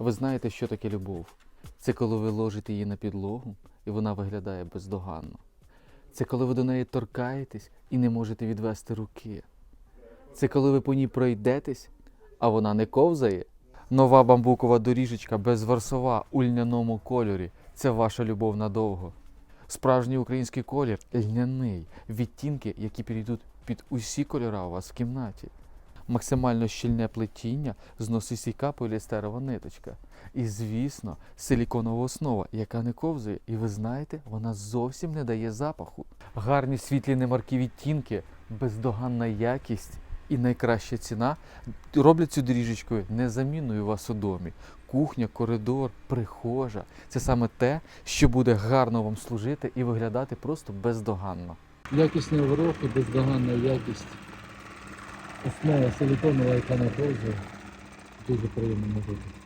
Ви знаєте, що таке любов? Це коли ви ложите її на підлогу, і вона виглядає бездоганно. Це коли ви до неї торкаєтесь і не можете відвести руки. Це коли ви по ній пройдетесь, а вона не ковзає. Нова бамбукова доріжечка безверсова у льняному кольорі. Це ваша любов надовго. Справжній український колір льняний, відтінки, які підійдуть під усі кольора у вас в кімнаті. Максимально щільне плетіння з носисійка поліестерова ниточка. І, звісно, силіконова основа, яка не ковзає, і ви знаєте, вона зовсім не дає запаху. Гарні світлі немаркі відтінки, бездоганна якість і найкраща ціна роблять цю доріжечкою незамінною у вас у домі. Кухня, коридор, прихожа це саме те, що буде гарно вам служити і виглядати просто бездоганно. Якісні обробки, бездоганна якість. Основа силиконовая яка не ковзує. Дуже приємно робити.